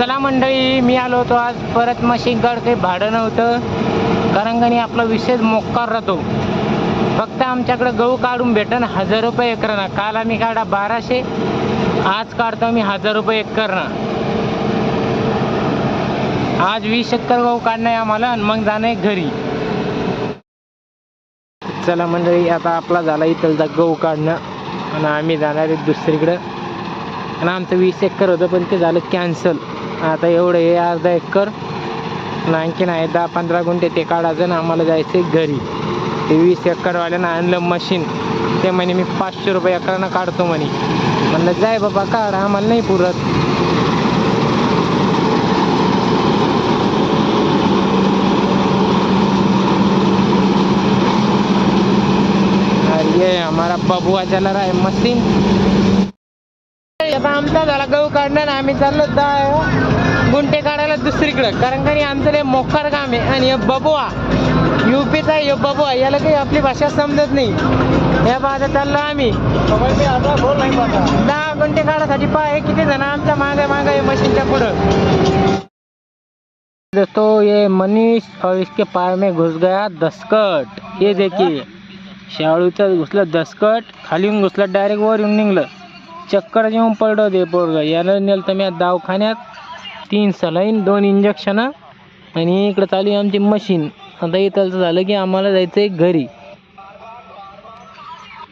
चला मंडळी मी आलो होतो आज. परत मशीनकडं काही भाडं नव्हतं. कारण का आपला विशेष मोक्कार राहतो. फक्त आमच्याकडं गहू काढून भेटन हजार रुपये एकरना. काल आम्ही काढा बाराशे आज काढतो मी हजार रुपये एकरना. आज वीस एकर गहू काढणं आहे आम्हाला आणि मग जाणं आहे घरी. चला मंडळी आता आपला झाला इथलचा गहू काढणं. आणि आम्ही जाणार आहे दुसरीकडं. आणि आमचं वीस एकर होतं पण ते झालं कॅन्सल आता एवढं हे अर्धा एकर आणखी आणखीन आहे दहा पंधरा गुंठे ते काढायचं ना आम्हाला जायचं आहे घरी. ते वीस एकरवाल्यानं आणलं मशीन ते म्हणे मी पाचशे रुपये एकरानं काढतो म्हणे. म्हणलं जाय बाबा काढ आम्हाला नाही पुरत. अरे ये हमारा बबुआ चला रहा है मशीन आता आमचा झाला गहू काढणार आम्ही चाललो दहा गुंठे काढायला दुसरीकडं. कारण का आमचं लय मोकार काम आहे. आणि हे बबुआ युपीचा आहे हे बबुआ याला काही आपली भाषा समजत नाही. या बाजा चाललो आम्ही. दहा गुंठे काढासाठी पाय किती जण? आमच्या मागे मागे आहे मशीनच्या पुढं. दोस्तों ये मनीष और इसके पाय में घुस गया दसकट. ये देखिए शाळूचं घुसलं दसकट खाली घुसलं डायरेक्ट वर येऊन निघलं. चक्कर येऊन पडलं ते पोरग. याला नेलं तर मी दवाखान्यात. तीन सलाईन दोन इंजेक्शन आणि इकडं चालू आहे आमची मशीन आता इथलचं झालं की आम्हाला जायचं आहे घरी.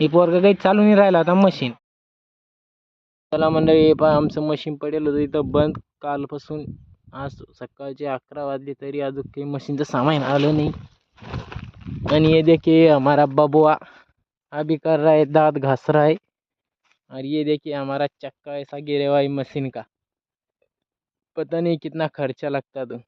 हे पोरग काही चालू नाही राहिला आता मशीन चला मंडळी हे पहा आमचं मशीन पडेल होतं इथं बंद. कालपासून आज सकाळचे अकरा वाजले तरी अजून काही मशीनचं सामान आलं नाही. आणि हे देखिए हमारा बबुआ. अभी कर रहा है दांत घास रहा है और ये देखिए हमारा चक्का ऐसा गिरा हुआ है मशीन का। पता नहीं कितना खर्चा लगता तो।